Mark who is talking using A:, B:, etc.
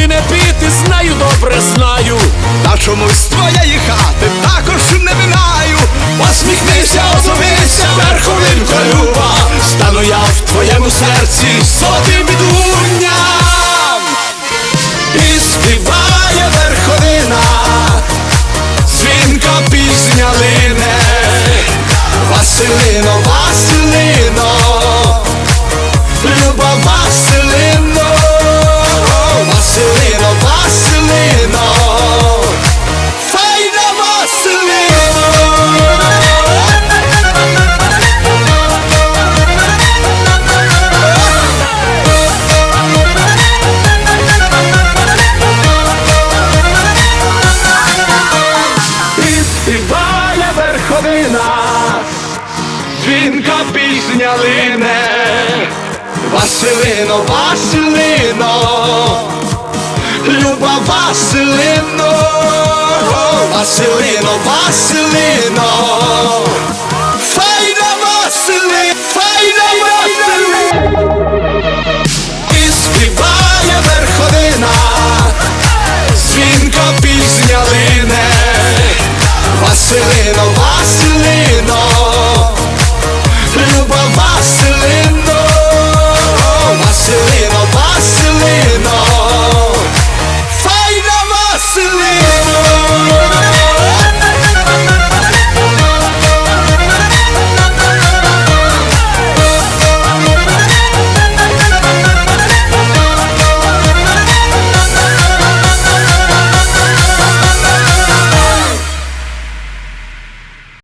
A: води не піти, знаю, добре знаю. Та чомусь твоєї хати також не минаю. Посміхнися, озовися, верховинка люба. Стану я в твоєму серці верховина, дзвінка пісня лине, Василино, Василино, Люба Василино, Василино, Василино,